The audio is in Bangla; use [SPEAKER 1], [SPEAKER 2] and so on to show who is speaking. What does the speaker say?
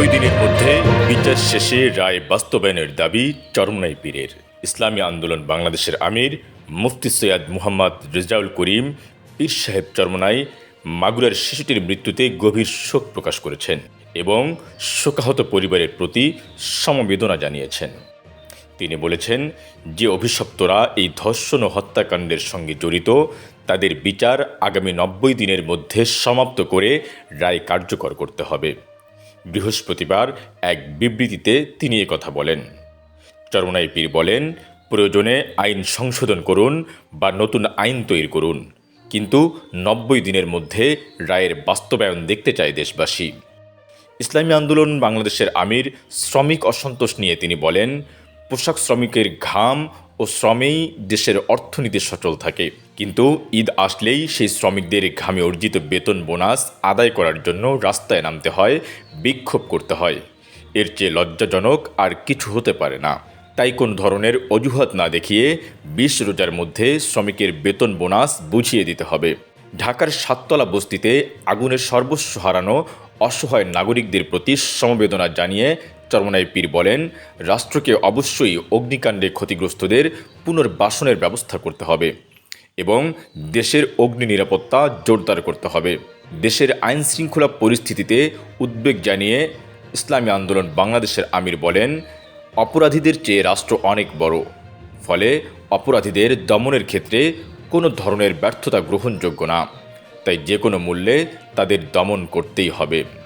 [SPEAKER 1] নব্বই দিনের মধ্যে বিচার শেষে রায় বাস্তবায়নের দাবি চরমনাই পীরের। ইসলামী আন্দোলন বাংলাদেশের আমির মুফতি সৈয়দ মুহাম্মদ রেজাউল করিম, পীর সাহেব চরমনাই মাগুরার শিশুটির মৃত্যুতে গভীর শোক প্রকাশ করেছেন এবং শোকাহত পরিবারের প্রতি সমবেদনা জানিয়েছেন। তিনি বলেছেন, যে অভিশপ্তরা এই ধর্ষণ ও হত্যাকাণ্ডের সঙ্গে জড়িত, তাদের বিচার আগামী নব্বই দিনের মধ্যে সমাপ্ত করে রায় কার্যকর করতে হবে। বৃহস্পতিবার এক বিবৃতিতে তিনি কথা বলেন। চরমনাই পীর বলেন, প্রয়োজনে আইন সংশোধন করুন বা নতুন আইন তৈরি করুন, কিন্তু নব্বই দিনের মধ্যে রায়ের বাস্তবায়ন দেখতে চায় দেশবাসী। ইসলামী আন্দোলন বাংলাদেশের আমির শ্রমিক অসন্তোষ নিয়ে তিনি বলেন, পোশাক শ্রমিকের ঘাম ও শ্রমেই দেশের অর্থনীতি সচল থাকে। কিন্তু ঈদ আসলেই সেই শ্রমিকদের ঘামে অর্জিত বেতন বোনাস আদায় করার জন্য রাস্তায় নামতে হয়, বিক্ষোভ করতে হয়। এর চেয়ে লজ্জাজনক আর কিছু হতে পারে না। তাই কোন ধরনের অজুহাত না দেখিয়ে বিশ রোজার মধ্যে শ্রমিকের বেতন বোনাস বুঝিয়ে দিতে হবে। ঢাকার সাততলা বস্তিতে আগুনের সর্বস্ব হারানো অসহায় নাগরিকদের প্রতি সমবেদনা জানিয়ে চরমনাই পীর বলেন, রাষ্ট্রকে অবশ্যই অগ্নিকাণ্ডে ক্ষতিগ্রস্তদের পুনর্বাসনের ব্যবস্থা করতে হবে এবং দেশের অগ্নি নিরাপত্তা জোরদার করতে হবে। দেশের আইন শৃঙ্খলা পরিস্থিতিতে উদ্বেগ জানিয়ে ইসলামী আন্দোলন বাংলাদেশের আমির বলেন, অপরাধীদের চেয়ে রাষ্ট্র অনেক বড়। ফলে অপরাধীদের দমনের ক্ষেত্রে কোনো ধরনের ব্যর্থতা গ্রহণযোগ্য না। তাই যে কোনো মূল্যে তাদের দমন করতেই হবে।